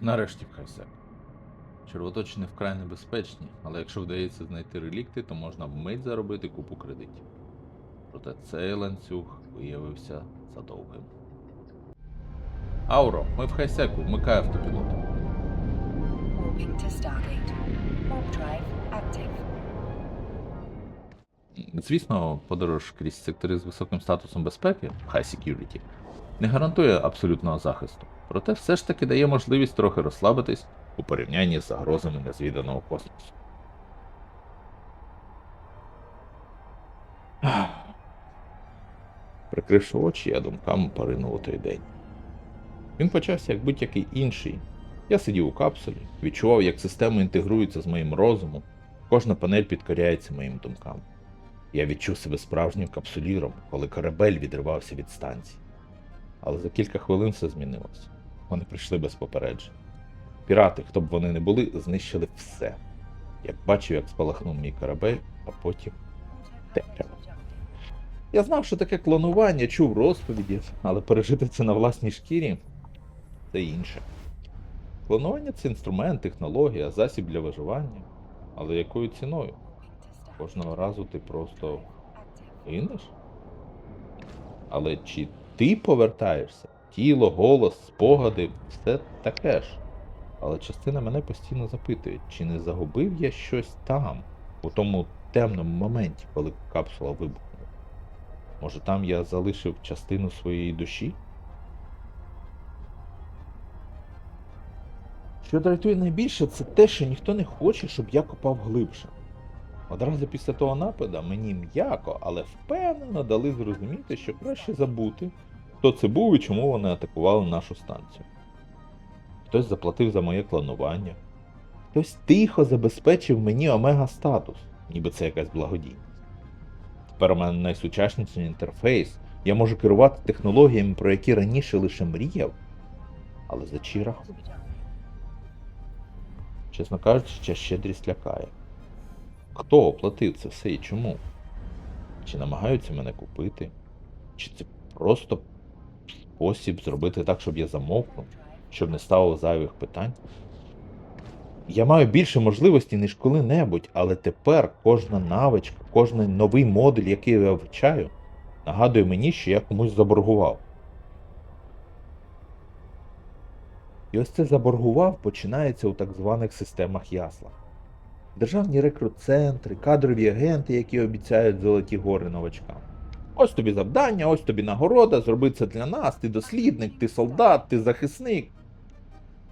Нарешті в хайсек. Червоточини вкрай небезпечні, але якщо вдається знайти релікти, то можна вмить заробити купу кредитів. Проте цей ланцюг виявився задовгим. Ауро, ми в хайсеку, вмикай автопілот. Звісно, подорож крізь сектори з високим статусом безпеки, High Security, не гарантує абсолютного захисту, проте все ж таки дає можливість трохи розслабитись у порівнянні з загрозами незвіданого космосу. Прикривши очі, я думками поринув у той день. Він почався як будь-який інший. Я сидів у капсулі, відчував, як система інтегрується з моїм розумом, кожна панель підкоряється моїм думкам. Я відчув себе справжнім капсуліром, коли корабель відривався від станції. Але за кілька хвилин все змінилося. Вони прийшли без попереджень. Пірати, хто б вони не були, знищили все. Я бачив, як спалахнув мій корабель, а потім. Темрява. Я знав, що таке клонування, чув розповіді, але пережити це на власній шкірі це інше. Клонування це інструмент, технологія, засіб для виживання. Але якою ціною? Кожного разу ти просто гинеш? Але чи ти повертаєшся? Тіло, голос, спогади, все таке ж. Але частина мене постійно запитує, чи не загубив я щось там, у тому темному моменті, коли капсула вибухнула. Може там я залишив частину своєї душі? Що дратує найбільше, це те, що ніхто не хоче, щоб я копав глибше. Одразу після того нападу мені м'яко, але впевнено дали зрозуміти, що краще забути, хто це був і чому вони атакували нашу станцію. Хтось заплатив за моє клонування, хтось тихо забезпечив мені омега статус, ніби це якась благодійність. Тепер у мене найсучасніший інтерфейс, я можу керувати технологіями, про які раніше лише мріяв. Але за чий рахунок? Чесно кажучи, ця щедрість лякає. Хто оплатив це все і чому? Чи намагаються мене купити? Чи це просто спосіб зробити так, щоб я замовкнув, щоб не ставило зайвих питань? Я маю більше можливостей, ніж коли-небудь, але тепер кожна навичка, кожен новий модуль, який я вивчаю, нагадує мені, що я комусь заборгував. І ось це заборгував починається у так званих системах яслах. Державні рекрут-центри, кадрові агенти, які обіцяють золоті гори новачкам. Ось тобі завдання, ось тобі нагорода, зроби це для нас, ти дослідник, ти солдат, ти захисник.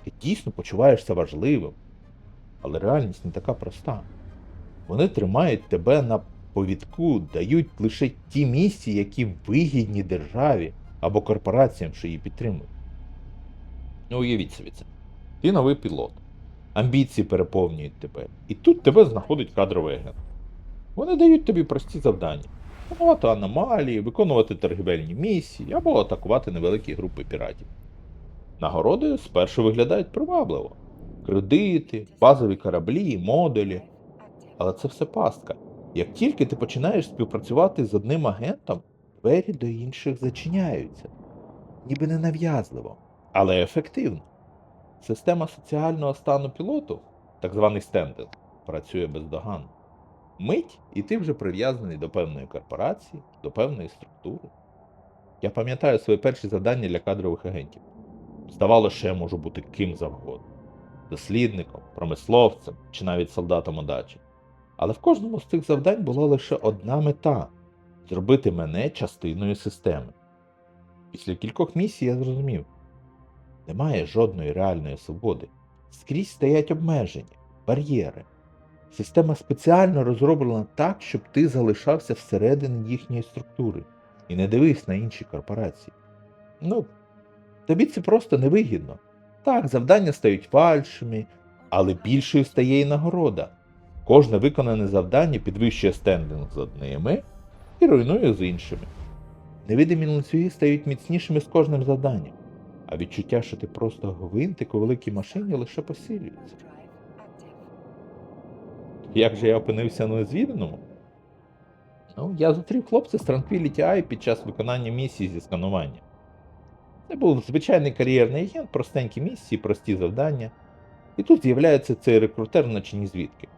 Ти дійсно почуваєшся важливим. Але реальність не така проста. Вони тримають тебе на повідку, дають лише ті місії, які вигідні державі або корпораціям, що її підтримують. Ну, уявіть собі це. Ти новий пілот. Амбіції переповнюють тебе. І тут тебе знаходить кадровий агент. Вони дають тобі прості завдання: планувати аномалії, виконувати торгівельні місії або атакувати невеликі групи піратів. Нагороди спершу виглядають привабливо: кредити, базові кораблі, модулі. Але це все пастка. Як тільки ти починаєш співпрацювати з одним агентом, двері до інших зачиняються. Ніби ненав'язливо, але ефективно. Система соціального стану пілоту, так званий стендинг, працює бездоганно. Мить, і ти вже прив'язаний до певної корпорації, до певної структури. Я пам'ятаю свої перші завдання для кадрових агентів. Здавалося, що я можу бути ким завгодно дослідником, промисловцем чи навіть солдатом удачі. Але в кожному з цих завдань була лише одна мета зробити мене частиною системи. Після кількох місій я зрозумів, немає жодної реальної свободи. Скрізь стоять обмеження, бар'єри. Система спеціально розроблена так, щоб ти залишався всередині їхньої структури і не дивився на інші корпорації. Ну, тобі це просто невигідно. Так, завдання стають фальшими, але більшою стає і нагорода. Кожне виконане завдання підвищує стендинг з одними і руйнує з іншими. Невидимі ланцюги стають міцнішими з кожним завданням, а відчуття, що ти просто гвинтик у великій машині, лише посилюється. Як же я опинився на незвіданому? Ну, я зустрів хлопця з Tranquility Eye під час виконання місії зі сканування. Це був звичайний кар'єрний агент, простенькі місії, прості завдання. І тут з'являється цей рекрутер наче ні звідки.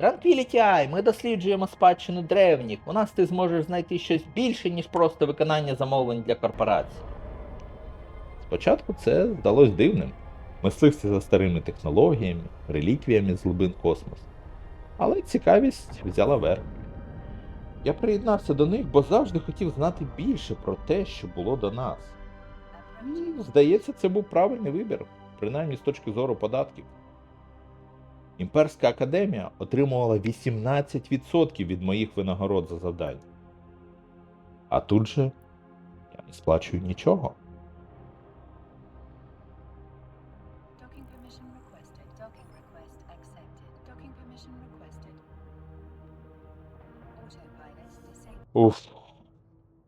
Tranquility Eye, ми досліджуємо спадщину древніх. У нас ти зможеш знайти щось більше, ніж просто виконання замовлень для корпорацій. Спочатку це здалось дивним. Мисливці за старими технологіями, реліквіями з глибин космосу. Але цікавість взяла верх. Я приєднався до них, бо завжди хотів знати більше про те, що було до нас. І, здається, це був правильний вибір, принаймні з точки зору податків. Імперська академія отримувала 18% від моїх винагород за завдання. А тут же я не сплачую нічого. Уф.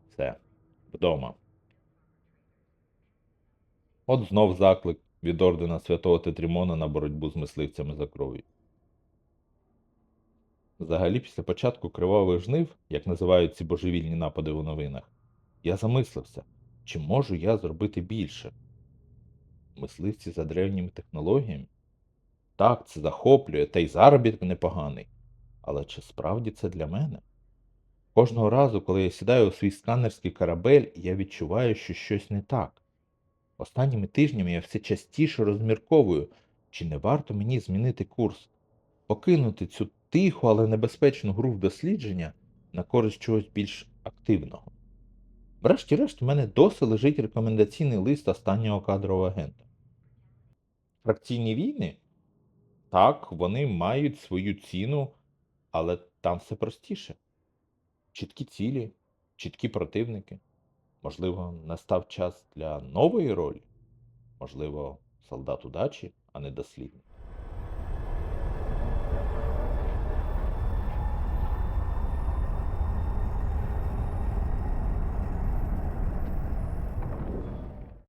Все. Вдома. От знов заклик від ордена святого Тетрімона на боротьбу з мисливцями за кров'ю. Взагалі, після початку кривавих жнив, як називають ці божевільні напади у новинах, я замислився, чи можу я зробити більше. Мисливці за древніми технологіями? Так, це захоплює, та й заробіток непоганий. Але чи справді це для мене? Кожного разу, коли я сідаю у свій сканерський корабель, я відчуваю, що щось не так. Останніми тижнями я все частіше розмірковую, чи не варто мені змінити курс, покинути цю тиху, але небезпечну гру в дослідження на користь чогось більш активного. Врешті-решт, в мене досі лежить рекомендаційний лист останнього кадрового агента. Фракційні війни? Так, вони мають свою ціну, але там все простіше. Чіткі цілі, чіткі противники. Можливо, настав час для нової ролі? Можливо, солдат удачі, а не дослідник.